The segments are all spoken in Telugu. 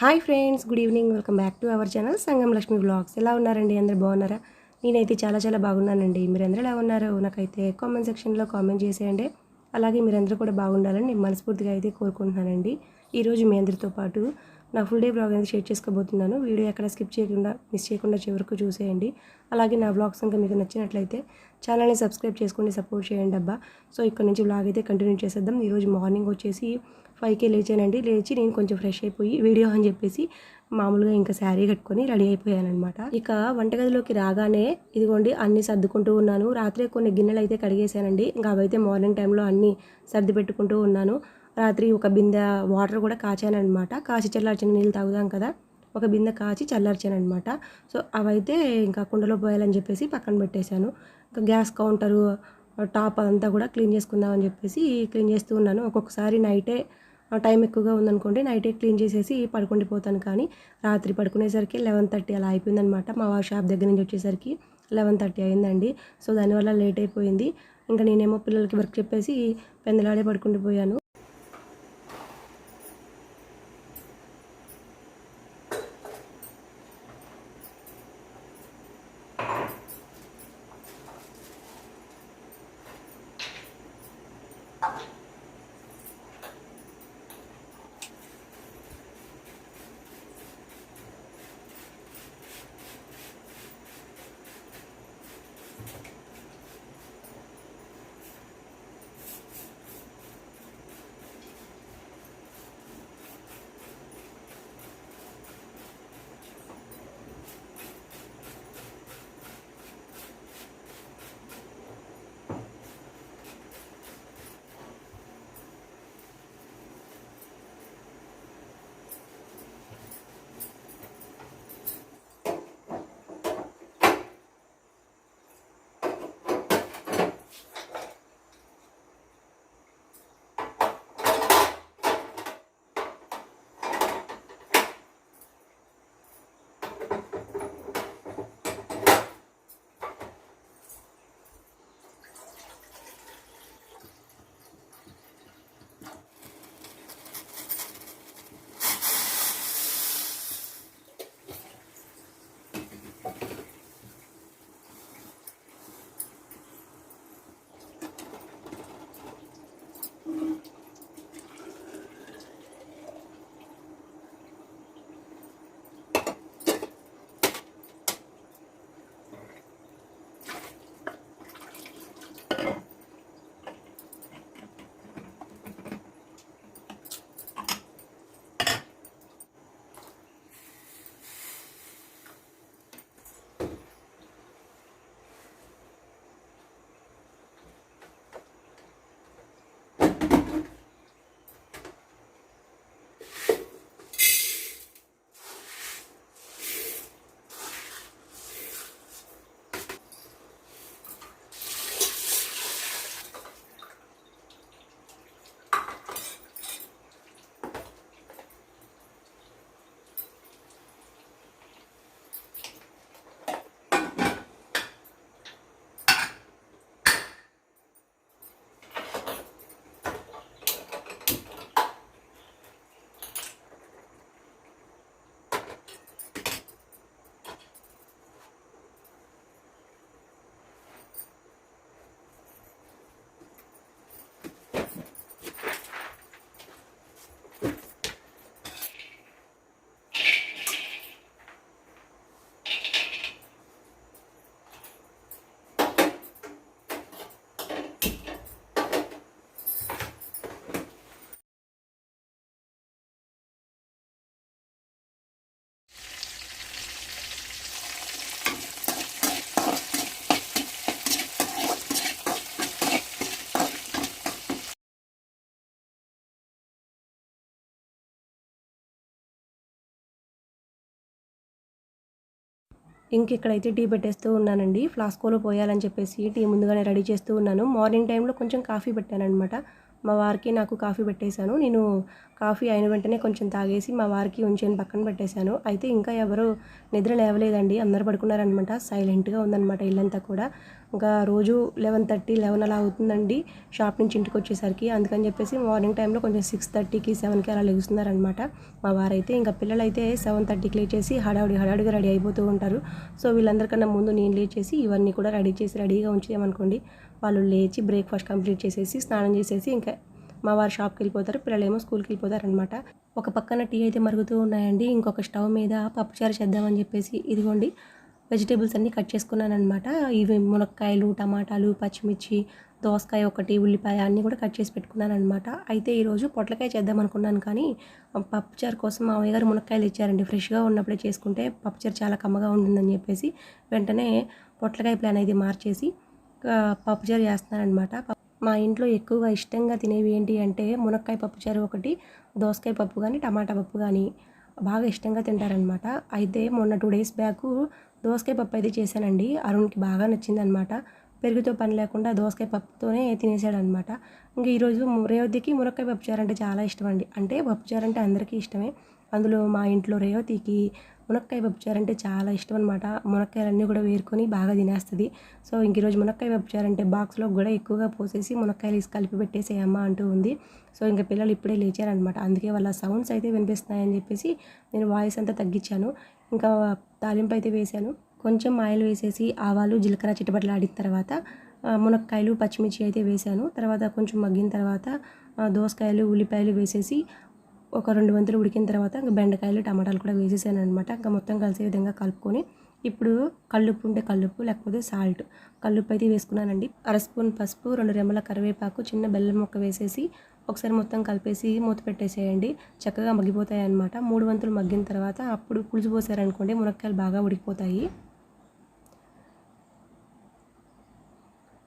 Hi friends good evening. Welcome back to our channel Sangam Lakshmi vlogs ఎలా ఉన్నారండి? అందరు బాగున్నారా? నేనైతే చాలా చాలా బాగున్నానండి. మీరందరూ ఎలా ఉన్నారు నాకైతే కామెంట్ సెక్షన్లో కామెంట్ చేసేయండి. అలాగే మీరందరూ కూడా బాగుండాలని నేను మనస్ఫూర్తిగా అయితే కోరుకుంటున్నానండి. ఈరోజు మీ అందరితో పాటు నా ఫుల్ డే బ్లాగ్ అనేది షేర్ చేసుకోబోతున్నాను. వీడియో ఎక్కడ స్కిప్ చేయకుండా మిస్ చేయకుండా చివరకు చూసేయండి. అలాగే నా బ్లాగ్స్ ఇంకా మీకు నచ్చినట్లయితే ఛానల్ని సబ్స్క్రైబ్ చేసుకొని సపోర్ట్ చేయండి అబ్బా. సో ఇక్కడ నుంచి బ్లాగ్ అయితే కంటిన్యూ చేసేద్దాం. ఈరోజు మార్నింగ్ వచ్చేసి ఫైవ్కే లేచానండి. లేచి నేను కొంచెం ఫ్రెష్ అయిపోయి వీడియో అని చెప్పేసి మామూలుగా ఇంకా శారీ కట్టుకొని రెడీ అయిపోయాను అనమాట ఇక వంటగదిలోకి రాగానే ఇదిగోండి అన్ని సర్దుకుంటూ ఉన్నాను. రాత్రి కొన్ని గిన్నెలు అయితే కడిగేశానండి. ఇంకా అవైతే మార్నింగ్ టైంలో అన్నీ సర్ది పెట్టుకుంటూ ఉన్నాను. రాత్రి ఒక బిందె వాటర్ కూడా కాచానమాట కాచి చల్లార్చిన నీళ్ళు తాగుదాం కదా ఒక బిందె కాచి చల్లార్చానమాట సో అవైతే ఇంకా కుండలో పోయాలని చెప్పేసి పక్కన పెట్టేశాను. ఇంకా గ్యాస్ కౌంటరు టాప్ అదంతా కూడా క్లీన్ చేసుకుందామని చెప్పేసి క్లీన్ చేస్తూ ఉన్నాను. ఒక్కొక్కసారి నైటే టైం ఎక్కువగా ఉందనుకోండి నైటే క్లీన్ చేసేసి పడుకుండిపోతాను కానీ రాత్రి పడుకునేసరికి లెవెన్ థర్టీ అలా అయిపోయిందనమాట. మా వారి షాప్ దగ్గర నుంచి వచ్చేసరికి లెవెన్ థర్టీ అయిందండి. సో దానివల్ల లేట్ అయిపోయింది. ఇంకా నేనేమో పిల్లలకి వర్క్ చెప్పేసి పెందలాడే పడుకుండిపోయాను ఇంక ఇక్కడైతే టీ పెట్టేస్తూ ఉన్నానండి. ఫ్లాస్కోలో పోయాలని చెప్పేసి టీ ముందుగానే రెడీ చేస్తూ ఉన్నాను. మార్నింగ్ టైంలో కొంచెం కాఫీ పెట్టానమాట మా వారికి నాకు కాఫీ పెట్టేశాను. నేను కాఫీ అయిన వెంటనే కొంచెం తాగేసి మా వారికి ఉంచాను పక్కన పెట్టేశాను. అయితే ఇంకా ఎవరు నిద్ర లేవలేదండి. అందరు పడుకున్నారనమాట సైలెంట్గా ఉందన్నమాట ఇల్లంతా కూడా. ఇంకా రోజు లెవెన్ థర్టీ లెవెన్ అలా అవుతుందండి షాప్ నుంచి ఇంటికి వచ్చేసరికి. అందుకని చెప్పేసి మార్నింగ్ టైంలో కొంచెం సిక్స్ థర్టీకి సెవెన్కి అలా లెగుస్తున్నారనమాట మా వారైతే ఇంకా పిల్లలైతే సెవెన్ థర్టీకి లేచేసి హడావుడి హడావుడిగా రెడీ అయిపోతూ ఉంటారు. సో వీళ్ళందరికన్నా ముందు నేను లేచేసి ఇవన్నీ కూడా రెడీ చేసి రెడీగా ఉంచేయమనుకోండి. వాళ్ళు లేచి బ్రేక్ఫాస్ట్ కంప్లీట్ చేసేసి స్నానం చేసేసి ఇంకా మా వారు షాప్కి వెళ్ళిపోతారు పిల్లలేమో స్కూల్కి వెళ్ళిపోతారు అనమాట ఒక పక్కన టీ అయితే మరుగుతూ ఉన్నాయండి. ఇంకొక స్టవ్ మీద పప్పుచారు చేద్దామని చెప్పేసి ఇదిగోండి వెజిటేబుల్స్ అన్నీ కట్ చేసుకున్నాను అనమాట ఇవి మునక్కాయలు టమాటాలు పచ్చిమిర్చి దోసకాయ ఒకటి ఉల్లిపాయ అన్నీ కూడా కట్ చేసి పెట్టుకున్నాను అనమాట అయితే ఈరోజు పొట్లకాయ చేద్దాం అనుకున్నాను కానీ పప్పుచారు కోసం మామయ్య గారు మునక్కాయలు ఇచ్చారండి ఫ్రెష్గా ఉన్నప్పుడే చేసుకుంటే పప్పుచారు చాలా కమ్మగా ఉంటుందని చెప్పేసి వెంటనే పొట్లకాయ ప్లాన్ అయితే మార్చేసి పప్పుచారు చేస్తున్నారనమాట మా ఇంట్లో ఎక్కువగా ఇష్టంగా తినేవి ఏంటి అంటే మునక్కాయ పప్పుచారు ఒకటి దోసకాయ పప్పు కానీ టమాటా పప్పు కానీ బాగా ఇష్టంగా తింటారనమాట అయితే మొన్న టూ డేస్ బ్యాక్ దోసకాయ పప్పు అయితే చేశానండి. అరుణ్కి బాగా నచ్చింది అనమాట పెరుగుతో పని లేకుండా దోసకాయ పప్పుతోనే తినేసాడనమాట ఇంకా ఈరోజు రేవతికి మునక్కాయ పప్పుచారు అంటే చాలా ఇష్టం అండి. అంటే పప్పుచారు అంటే అందరికీ ఇష్టమే. అందులో మా ఇంట్లో రేవతికి మునక్కాయ పప్పుచారు అంటే చాలా ఇష్టం అనమాట మునక్కాయలన్నీ కూడా వేరుకొని బాగా తినేస్తుంది. సో ఇంక ఈరోజు మునక్కాయ పప్పుచారు అంటే బాక్స్లో కూడా ఎక్కువగా పోసేసి మునక్కాయలు వేసి కలిపి పెట్టేసే అమ్మ అంటూ ఉంది. సో ఇంకా పిల్లలు ఇప్పుడే లేచారనమాట అందుకే వాళ్ళ సౌండ్స్ అయితే వినిపిస్తున్నాయని చెప్పేసి నేను వాయిస్ అంతా తగ్గించాను. ఇంకా తాలింపు అయితే వేశాను కొంచెం ఆయిల్ వేసేసి ఆవాలు జీలకర్ర చిటపట్లు ఆడిన తర్వాత మునక్కాయలు పచ్చిమిర్చి అయితే వేశాను తర్వాత కొంచెం మగ్గిన తర్వాత దోసకాయలు ఉల్లిపాయలు వేసేసి ఒక రెండు వంతులు ఉడికిన తర్వాత ఇంకా బెండకాయలు టమాటాలు కూడా వేసేసాను అనమాట ఇంకా మొత్తం కలిసే విధంగా కలుపుకొని ఇప్పుడు కల్లుప్పు ఉంటే కల్లుప్పు లేకపోతే సాల్ట్. కల్లుప్పు అయితే వేసుకున్నానండి. అర స్పూన్ పసుపు రెండు రెమ్మల కరివేపాకు చిన్న బెల్లం మొక్క వేసేసి ఒకసారి మొత్తం కలిపేసి మూత పెట్టేసేయండి. చక్కగా మగ్గిపోతాయి అనమాట మూడు వంతులు మగ్గిన తర్వాత అప్పుడు పులుసు పోసారనుకోండి మునక్కాయలు బాగా ఉడికిపోతాయి.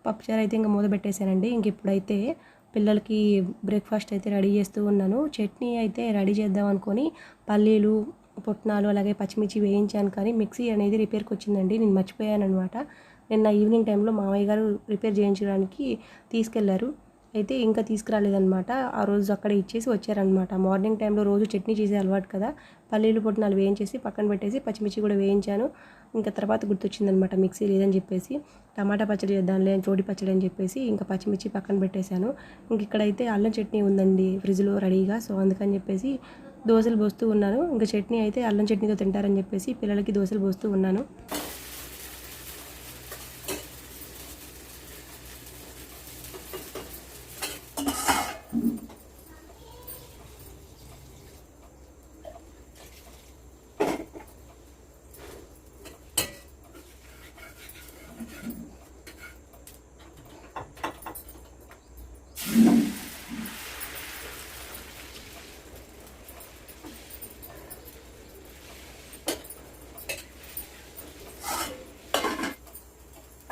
పప్పుచారు అయితే ఇంకా మూత పెట్టేశానండి. ఇంక ఇప్పుడైతే పిల్లలకి బ్రేక్ఫాస్ట్ అయితే రెడీ చేస్తూ ఉన్నాను. చట్నీ అయితే రెడీ చేద్దాం అనుకొని పల్లీలు పుట్నాలు అలాగే పచ్చిమిర్చి వేయించాను కానీ మిక్సీ అనేది రిపేర్కి వచ్చిందండి. నేను మర్చిపోయాను అనమాట నిన్న ఈవినింగ్ టైంలో మామయ్య గారు రిపేర్ చేయించడానికి తీసుకెళ్ళారు. అయితే ఇంకా తీసుకురాలేదనమాట ఆ రోజు అక్కడ ఇచ్చేసి వచ్చారనమాట మార్నింగ్ టైంలో రోజు చట్నీ చేసే అలవాటు కదా. పల్లీలు పొట్టినాలు వేయించేసి పక్కన పెట్టేసి పచ్చిమిర్చి కూడా వేయించాను. ఇంకా తర్వాత గుర్తొచ్చిందనమాట మిక్సీ లేదని చెప్పేసి. టమాటా పచ్చడి చేద్దాంలే చోటి పచ్చడి అని చెప్పేసి ఇంకా పచ్చిమిర్చి పక్కన పెట్టేశాను. ఇంక ఇక్కడైతే అల్లం చట్నీ ఉందండి ఫ్రిడ్జ్లో రెడీగా. సో అందుకని చెప్పేసి దోశలు పోస్తూ ఉన్నాను. ఇంకా చట్నీ అయితే అల్లం చట్నీతో తింటారని చెప్పేసి పిల్లలకి దోశలు పోస్తూ ఉన్నాను.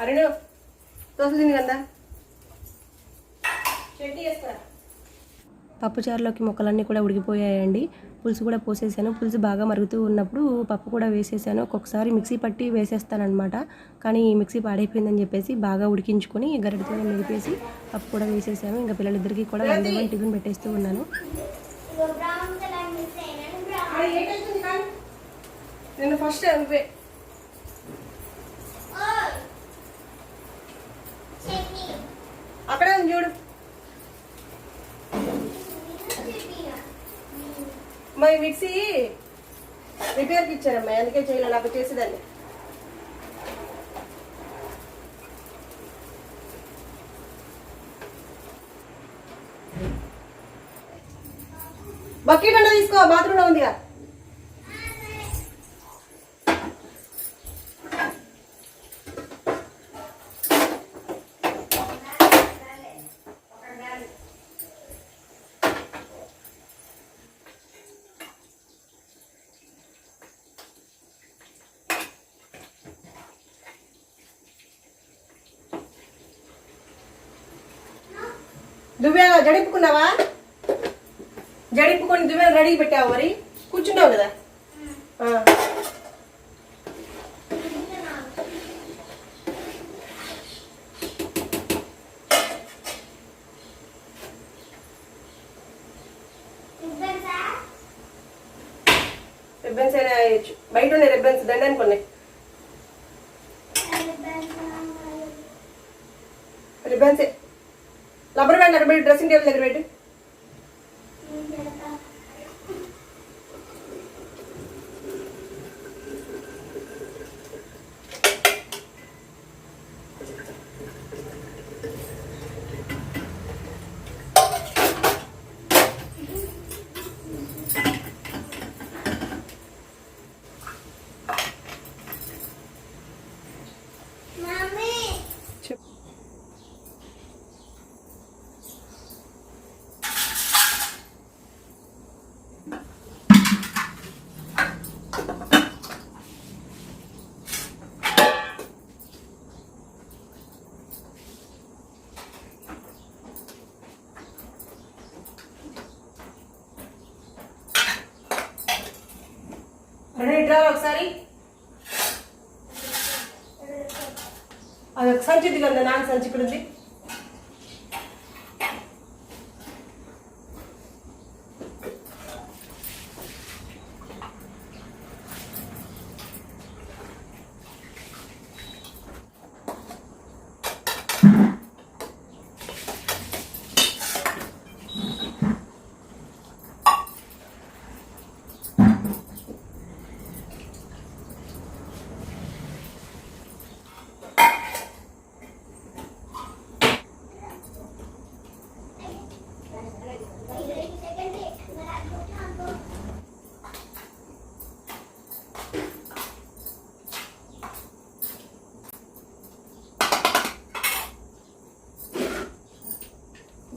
అరుణు దోశ తిని కదా చట్నీ వేస్తా పప్పుచారులోకి ముక్కలన్నీ కూడా ఉడికిపోయాయండి. పులుసు కూడా పోసేసాను. పులుసు బాగా మరుగుతూ ఉన్నప్పుడు పప్పు కూడా వేసేసాను. ఒక్కొక్కసారి మిక్సీ పట్టి వేసేస్తానమాట కానీ ఈ మిక్సీ పాడైపోయిందని చెప్పేసి బాగా ఉడికించుకొని గరిటతో మెదిపేసి పప్పు కూడా వేసేసాను. ఇంకా పిల్లలిద్దరికీ కూడా వన్ టిఫిన్ పెట్టేస్తూ ఉన్నాను. నేను ఫస్ట్ అక్కడే ఉంది చూడు. మరి మిక్సీ రిపేర్కి ఇచ్చారమ్మా అందుకే చేయలేదు నాకు చేసేదాన్ని. బకెట్ అంటే తీసుకో బాత్రూంలో ఉందిగా. దువ్వేలా జడిపుకున్నావా? జడిపుకొని దువ్వెన రెడీ పెట్టావు మరి? కూర్చుంటావు కదా. రిబ్బన్స్ బయట ఉన్నాయి రిబ్బన్స్ దండని కొన్ని రిబ్బన్స్ డ్రెస్సింగ్ టేబుల్ దగ్గర పెట్టి. అరే ఇట్రా ఒకసారి అది ఒక సంచి ఉంది కదా నాన్న సంచి ఇక్కడ ఉంది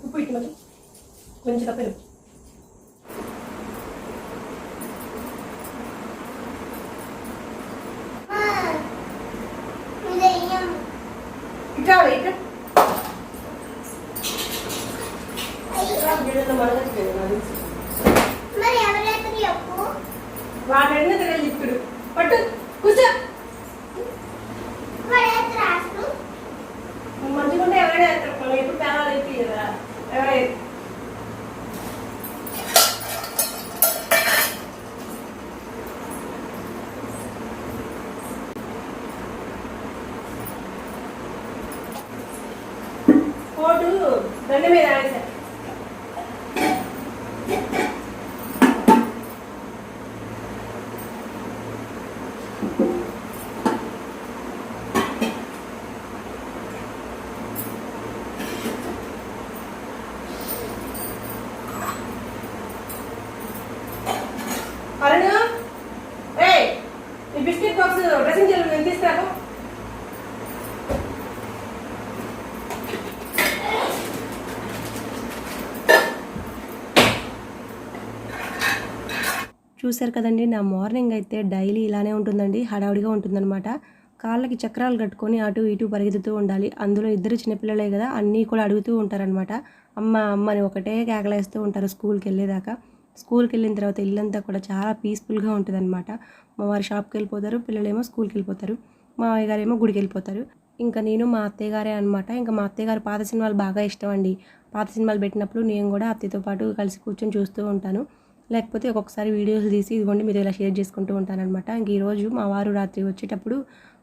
ఉప్పు ఇటు మళ్ళీ కొంచెం తప్పదు ఇట్లా ఇట్లా మరి ఎవరైతే చెప్పు వాటి అడిగిన తిరగలి ఇప్పుడు పట్టు కూర్చో వాడైతే రాసు మంచిగా ఉంటే ఎవరైనా వేస్తారు మనం ఎప్పుడు పేరాలు ఎత్తి కదా ఎవరైనా కోటు దండ మీద ఆడేశారు అరుణ్ ఏ ఈ బిస్కెట్ బాక్స్ డ్రెస్సింగ్ టేబుల్ ఎంత ఇస్తాను చూశారు కదండి నా మార్నింగ్ అయితే డైలీ ఇలానే ఉంటుందండి హడావుడిగా ఉంటుందన్నమాట. కాళ్ళకి చక్రాలు కట్టుకొని అటు ఇటు పరిగెత్తుతూ ఉండాలి. అందులో ఇద్దరు చిన్నపిల్లలే కదా అన్నీ కూడా అడుగుతూ ఉంటారనమాట అమ్మ అమ్మని ఒకటే కేకలేస్తూ ఉంటారు స్కూల్కి వెళ్ళేదాకా. స్కూల్కి వెళ్ళిన తర్వాత ఇల్లంతా కూడా చాలా పీస్ఫుల్గా ఉంటుందన్నమాట. మా వారు షాప్కి వెళ్ళిపోతారు పిల్లలేమో స్కూల్కి వెళ్ళిపోతారు మావయ్య గారేమో గుడికి వెళ్ళిపోతారు. ఇంకా నేను మా అత్తయ్య గారే అనమాట ఇంకా మా అత్తయ్య గారు పాత సినిమాలు బాగా ఇష్టం అండి. పాత సినిమాలు పెట్టినప్పుడు నేను కూడా అత్తయ్యతో పాటు కలిసి కూర్చొని చూస్తూ ఉంటాను. లేకపోతే ఒక్కొక్కసారి వీడియోస్ తీసి ఇదిగోండి మీరు ఇలా షేర్ చేసుకుంటూ ఉంటానన్నమాట. ఇంక ఈరోజు మా వారు రాత్రి వచ్చేటప్పుడు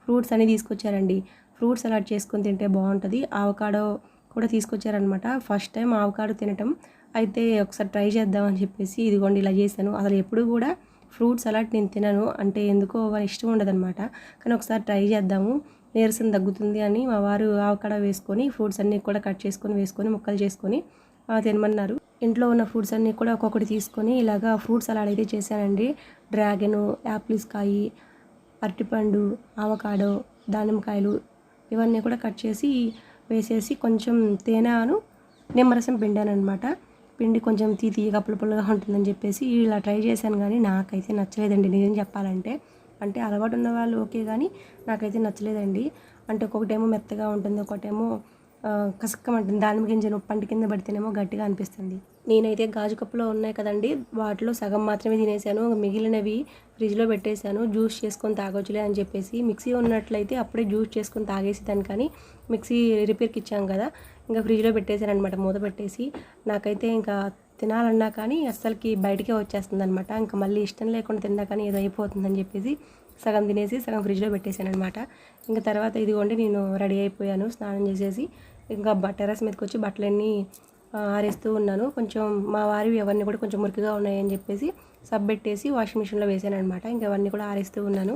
ఫ్రూట్స్ అన్ని తీసుకొచ్చారండి. ఫ్రూట్స్ అలాట్ చేసుకొని తింటే బాగుంటుంది. ఆవకాడో కూడా తీసుకొచ్చారనమాట ఫస్ట్ టైం ఆవకాడో తినటం. అయితే ఒకసారి ట్రై చేద్దామని చెప్పేసి ఇదిగోండి ఇలా చేశాను. అసలు ఎప్పుడు కూడా ఫ్రూట్స్ అలాట్ నేను తినను. అంటే ఎందుకో ఇష్టం ఉండదన్నమాట. కానీ ఒకసారి ట్రై చేద్దాము. నీరసం తగ్గుతుంది అని మా వారు ఆవకాడ వేసుకొని ఫ్రూట్స్ అన్నీ కూడా కట్ చేసుకొని వేసుకొని ముక్కలు చేసుకొని తినమన్నారు. ఇంట్లో ఉన్న ఫ్రూట్స్ అన్నీ కూడా ఒక్కొక్కటి తీసుకొని ఇలాగా ఫ్రూట్స్ సలాడ్ అయితే చేశానండి. డ్రాగను యాపిల్స్ కాయి అరటిపండు ఆవకాడో దానిమ్మకాయలు ఇవన్నీ కూడా కట్ చేసి వేసేసి కొంచెం తేనెను నిమ్మరసం పిండాను అనమాట పిండి కొంచెం తీ తీయగా ఉంటుందని చెప్పేసి ఇలా ట్రై చేశాను కానీ నాకైతే నచ్చలేదండి. నిజం చెప్పాలంటే అంటే అలవాటు ఉన్న వాళ్ళు ఓకే కానీ నాకైతే నచ్చలేదండి. అంటే ఒక్కొక్కటేమో మెత్తగా ఉంటుంది ఒకటేమో కసక్కమంటుంది. దానిమ్మ గింజను పంట కింద పడితేనేమో గట్టిగా అనిపిస్తుంది. నేనైతే గాజు కప్పులో ఉన్నాయి కదండి వాటిలో సగం మాత్రమే తినేసాను. మిగిలినవి ఫ్రిడ్జ్లో పెట్టేశాను. జ్యూస్ చేసుకొని తాగొచ్చులే అని చెప్పేసి మిక్సీ ఉన్నట్లయితే అప్పుడే జ్యూస్ చేసుకొని తాగేసేదాన్ని. కానీ మిక్సీ రిపేర్కి ఇచ్చాం కదా ఇంకా ఫ్రిడ్జ్లో పెట్టేశాను అనమాట మూత పెట్టేసి. నాకైతే ఇంకా తినాలన్నా కానీ అస్సలకి బయటికే వచ్చేస్తుంది అనమాట ఇంకా మళ్ళీ ఇష్టం లేకుండా తిన్నా కానీ ఏదో అయిపోతుందని చెప్పేసి సగం తినేసి సగం ఫ్రిడ్జ్లో పెట్టేశాను అనమాట ఇంకా తర్వాత ఇదిగోండి నేను రెడీ అయిపోయాను స్నానం చేసేసి ఇంకా బట్టరస్ మీదకి వచ్చి బట్టలన్నీ ఆరేస్తూ ఉన్నాను. కొంచెం మా వారివి అవన్నీ కూడా కొంచెం మురికిగా ఉన్నాయని చెప్పేసి సబ్ పెట్టేసి వాషింగ్ మిషన్లో వేసాను అనమాట ఇంకా అవన్నీ కూడా ఆరేస్తూ ఉన్నాను.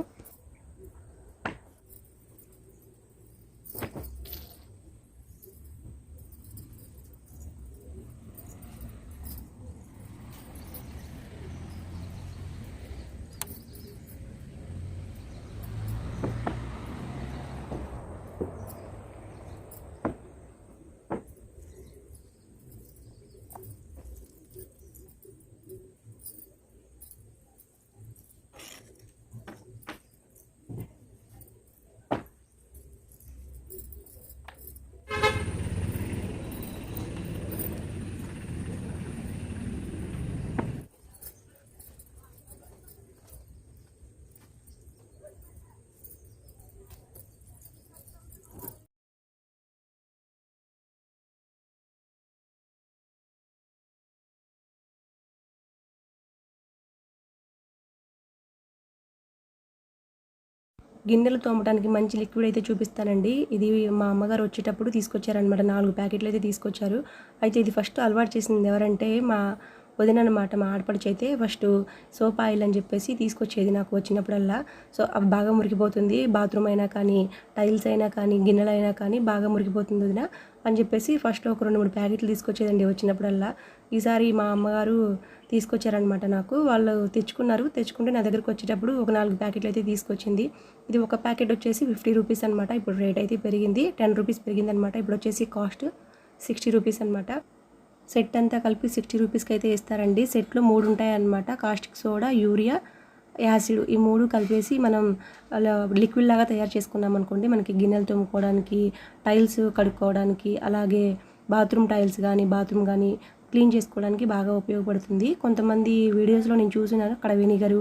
గిన్నెలు తోమడానికి మంచి లిక్విడ్ అయితే చూపిస్తానండి. ఇది మా అమ్మగారు వచ్చేటప్పుడు తీసుకొచ్చారనమాట నాలుగు ప్యాకెట్లు అయితే తీసుకొచ్చారు. అయితే ఇది ఫస్ట్ అలవాటు చేసింది ఎవరంటే మా వదిన అనమాట మా ఆడపడిచి అయితే ఫస్ట్ సోప్ ఆయిల్ అని చెప్పేసి తీసుకొచ్చేది నాకు వచ్చినప్పుడల్లా. సో అవి బాగా మురికిపోతుంది. బాత్రూమ్ అయినా కానీ టైల్స్ అయినా కానీ గిన్నెలైనా కానీ బాగా మురికిపోతుంది వదిన అని చెప్పేసి ఫస్ట్ ఒక రెండు మూడు ప్యాకెట్లు తీసుకొచ్చేదండి వచ్చినప్పుడల్లా. ఈసారి మా అమ్మగారు తీసుకొచ్చారనమాట నాకు. వాళ్ళు తెచ్చుకున్నారు. తెచ్చుకుంటే నా దగ్గరకు వచ్చేటప్పుడు ఒక నాలుగు ప్యాకెట్లు అయితే తీసుకొచ్చింది. ఇది ఒక ప్యాకెట్ వచ్చేసి ఫిఫ్టీ రూపీస్ అనమాట ఇప్పుడు రేట్ అయితే పెరిగింది. టెన్ రూపీస్ పెరిగింది అనమాట ఇప్పుడు వచ్చేసి కాస్ట్ సిక్స్టీ రూపీస్ అనమాట సెట్ అంతా కలిపి సిక్స్టీ రూపీస్కి అయితే ఇస్తారండి సెట్లో మూడు ఉంటాయన్నమాట. కాస్టిక్ సోడా యూరియా యాసిడ్ ఈ మూడు కలిపేసి మనం అలా లిక్విడ్ లాగా తయారు చేసుకున్నాం అనుకోండి మనకి గిన్నెలు తోముకోవడానికి టైల్స్ కడుక్కోవడానికి అలాగే బాత్రూమ్ టైల్స్ కానీ బాత్రూమ్ కానీ క్లీన్ చేసుకోవడానికి బాగా ఉపయోగపడుతుంది. కొంతమంది వీడియోస్లో నేను చూసినాను అక్కడ వెనిగరు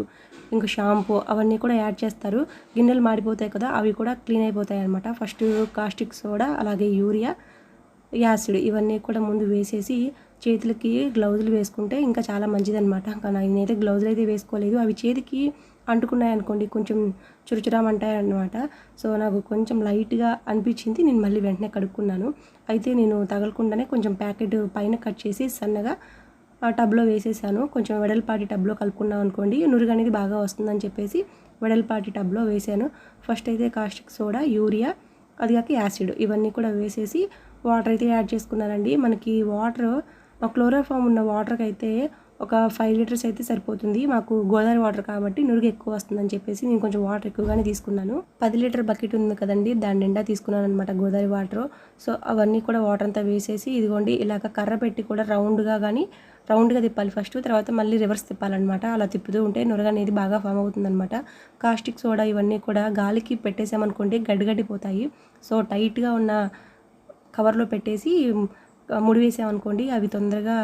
ఇంకా షాంపూ అవన్నీ కూడా యాడ్ చేస్తారు. గిన్నెలు మాడిపోతాయి కదా అవి కూడా క్లీన్ అయిపోతాయి అనమాట ఫస్ట్ కాస్టిక్ సోడా అలాగే యూరియా యాసిడ్ ఇవన్నీ కూడా ముందు వేసేసి చేతులకి గ్లౌజులు వేసుకుంటే ఇంకా చాలా మంచిదనమాట ఇంకా నేనైతే గ్లౌజులు అయితే వేసుకోలేదు. అవి చేతికి అంటుకున్నాయి అనుకోండి కొంచెం చురుచురామంటాయి అనమాట సో నాకు కొంచెం లైట్గా అనిపించింది. నేను మళ్ళీ వెంటనే కడుక్కున్నాను. అయితే నేను తగలకుండానే కొంచెం ప్యాకెట్ పైన కట్ చేసి సన్నగా ఆ టబ్లో వేసేసాను. కొంచెం వెడల్పాటి టబ్లో కలుపుకున్నాం అనుకోండి నురుగు అనేది బాగా వస్తుందని చెప్పేసి వెడల్పాటి టబ్లో వేసాను. ఫస్ట్ అయితే కాస్టిక్ సోడా యూరియా అది కాక యాసిడ్ ఇవన్నీ కూడా వేసేసి వాటర్ అయితే యాడ్ చేసుకున్నానండి. మనకి వాటర్ క్లోరోఫామ్ ఉన్న వాటర్కి అయితే ఒక ఫైవ్ లీటర్స్ అయితే సరిపోతుంది. మాకు గోదావరి వాటర్ కాబట్టి నురుగు ఎక్కువ వస్తుందని చెప్పేసి నేను కొంచెం వాటర్ ఎక్కువగానే తీసుకున్నాను. పది లీటర్ బకెట్ ఉంది కదండి దాని నిండా తీసుకున్నాను అనమాట గోదావరి వాటర్. సో అవన్నీ కూడా వాటర్ అంతా వేసేసి ఇదిగోండి ఇలాగ కర్ర పెట్టి కూడా రౌండ్గా కానీ రౌండ్గా తిప్పాలి ఫస్ట్. తర్వాత మళ్ళీ రివర్స్ తిప్పాలన్నమాట. అలా తిప్పుతూ ఉంటే నురగ అనేది బాగా ఫామ్ అవుతుందన్నమాట. కాస్టిక్ సోడా ఇవన్నీ కూడా గాలికి పెట్టేసామనుకోండి గడ్డగడ్డిపోతాయి. సో టైట్గా ఉన్న కవర్లో పెట్టేసి ముడివేసామనుకోండి ముడి వేసామనుకోండి అవి తొందరగా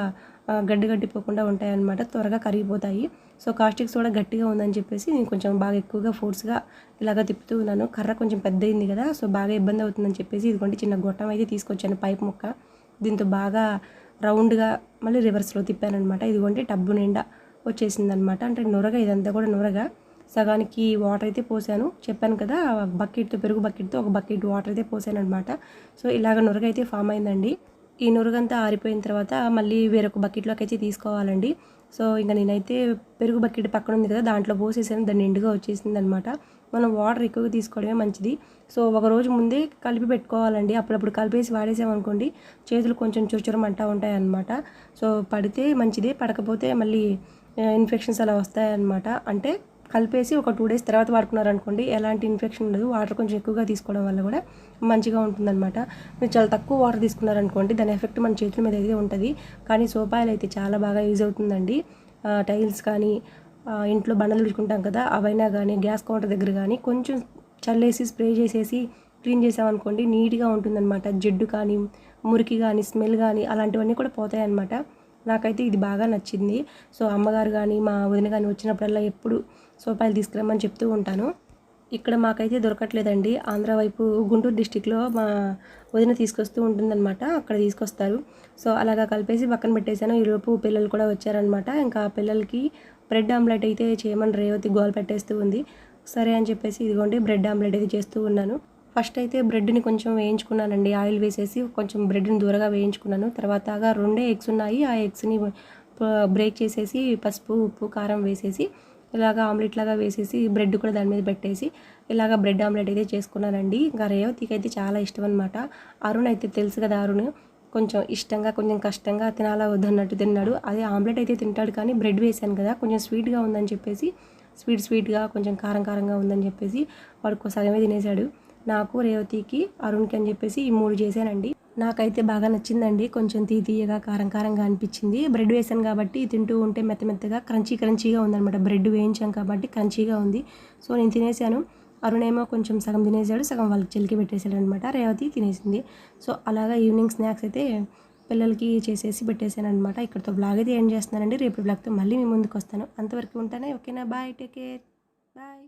గడ్డి గడ్డిపోకుండా ఉంటాయన్నమాట త్వరగా కరిగిపోతాయి. సో కాస్టిక్ సోడా గట్టిగా ఉందని చెప్పేసి నేను కొంచెం బాగా ఎక్కువగా ఫోర్స్గా ఇలాగ తిప్పుతూ ఉన్నాను. కర్ర కొంచెం పెద్దయింది కదా సో బాగా ఇబ్బంది అవుతుందని చెప్పేసి ఇదిగోండి చిన్న గొట్టం అయితే తీసుకొచ్చాను పైప్ ముక్క. దీంతో బాగా రౌండ్గా మళ్ళీ రివర్స్లో తిప్పానమాట ఇదిగోండి టబ్బు నిండా వచ్చేసింది అనమాట అంటే నొరగ ఇదంతా కూడా నొరగ. సగానికి వాటర్ అయితే పోసాను. చెప్పాను కదా బకెట్తో పెరుగు బకెట్తో ఒక బకెట్ వాటర్ అయితే పోసాను అనమాట సో ఇలాగ నురగ అయితే ఫామ్ అయిందండి. ఈ నురగంతా ఆరిపోయిన తర్వాత మళ్ళీ వేరొక బకెట్లోకి అయితే తీసుకోవాలండి. సో ఇంకా నేనైతే పెరుగు బకెట్ పక్కన ఉంది కదా దాంట్లో పోసేసాను. దాన్ని నిండుగా వచ్చేసింది అనమాట మనం వాటర్ ఎక్కువగా తీసుకోవడమే మంచిది. సో ఒక రోజు ముందే కలిపి పెట్టుకోవాలండి. అప్పుడప్పుడు కలిపేసి వాడేసామనుకోండి చేతులు కొంచెం చురుచురం అంటా ఉంటాయి అన్నమాట సో పడితే మంచిదే పడకపోతే మళ్ళీ ఇన్ఫెక్షన్స్ అలా వస్తాయన్నమాట. అంటే కలిపేసి ఒక టూ డేస్ తర్వాత వాడుకున్నారనుకోండి ఎలాంటి ఇన్ఫెక్షన్ ఉండదు. వాటర్ కొంచెం ఎక్కువగా తీసుకోవడం వల్ల కూడా మంచిగా ఉంటుందన్నమాట. మీరు చాలా తక్కువ వాటర్ తీసుకున్నారనుకోండి దాని ఎఫెక్ట్ మన చేతుల మీద అయితే ఉంటుంది. కానీ సోప్ ఆయిల్ అయితే చాలా బాగా యూజ్ అవుతుందండి. టైల్స్ కానీ ఇంట్లో బండలు పెట్టుకుంటాం కదా అవైనా కానీ గ్యాస్ కౌంటర్ దగ్గర కానీ కొంచెం చల్లేసి స్ప్రే చేసేసి క్లీన్ చేసామనుకోండి నీట్గా ఉంటుందన్నమాట. జిడ్డు కానీ మురికి కానీ స్మెల్ కానీ అలాంటివన్నీ కూడా పోతాయన్నమాట. నాకైతే ఇది బాగా నచ్చింది. సో అమ్మగారు కానీ మా వదిన కానీ వచ్చినప్పుడల్లా ఎప్పుడు సోపాయిలు తీసుకురమ్మని చెప్తూ ఉంటాను. ఇక్కడ మాకైతే దొరకట్లేదండి. ఆంధ్ర వైపు గుంటూరు డిస్టిక్లో మా వదిన తీసుకొస్తూ ఉంటుందన్నమాట. అక్కడ తీసుకొస్తారు. సో అలాగా కలిపేసి పక్కన పెట్టేశాను. ఈలోపు పిల్లలు కూడా వచ్చారనమాట ఇంకా పిల్లలకి బ్రెడ్ ఆమ్లెట్ అయితే చేయమని రేవతి గోల్ పెట్టేస్తూ ఉంది. సరే అని చెప్పేసి ఇదిగోండి బ్రెడ్ ఆమ్లెట్ అయితే చేస్తూ ఉన్నాను. ఫస్ట్ అయితే బ్రెడ్ని కొంచెం వేయించుకున్నానండి. ఆయిల్ వేసేసి కొంచెం బ్రెడ్ని దూరగా వేయించుకున్నాను. తర్వాత రెండే ఎగ్స్ ఉన్నాయి. ఆ ఎగ్స్ని బ్రేక్ చేసేసి పసుపు ఉప్పు కారం వేసేసి ఇలాగ ఆమ్లెట్ లాగా వేసేసి బ్రెడ్ కూడా దాని మీద పెట్టేసి ఇలాగ బ్రెడ్ ఆమ్లెట్ అయితే చేసుకున్నానండి. ఇంకా రేవతికి అయితే చాలా ఇష్టం అనమాట అరుణ్ అయితే తెలుసు కదా అరుణ్ కొంచెం ఇష్టంగా కొంచెం కష్టంగా తినాలా వద్దన్నట్టు తిన్నాడు. అదే ఆమ్లెట్ అయితే తింటాడు కానీ బ్రెడ్ వేసాను కదా కొంచెం స్వీట్గా ఉందని చెప్పేసి స్వీట్ స్వీట్గా కొంచెం కారం కారంగా ఉందని చెప్పేసి వాడు సగమే తినేశాడు. నాకు రేవతికి అరుణ్కి అని చెప్పేసి ఈ మూడు చేశానండి. నాకైతే బాగా నచ్చిందండి. కొంచెం తీ తీయగా కారం కారంగా అనిపించింది. బ్రెడ్ వేసాను కాబట్టి తింటూ ఉంటే మెత్త మెత్తగా క్రంచీ క్రంచీగా ఉందనమాట బ్రెడ్ వేయించాం కాబట్టి క్రంచీగా ఉంది. సో నేను తినేసాను అరుణ్ ఏమో కొంచెం సగం తినేసాడు సగం వాళ్ళకి చెలికి పెట్టేశాడు అనమాట రేవతి తినేసింది. సో అలాగా ఈవినింగ్ స్నాక్స్ అయితే పిల్లలకి చేసేసి పెట్టేశాను అనమాట ఇక్కడతో బ్లాగ్ అయితే ఏం చేస్తున్నానండి. రేపు బ్లాగ్తో మళ్ళీ మీ ముందుకు వస్తాను. అంతవరకు ఉంటానే. ఓకేనా? బాయ్. Take care. బాయ్.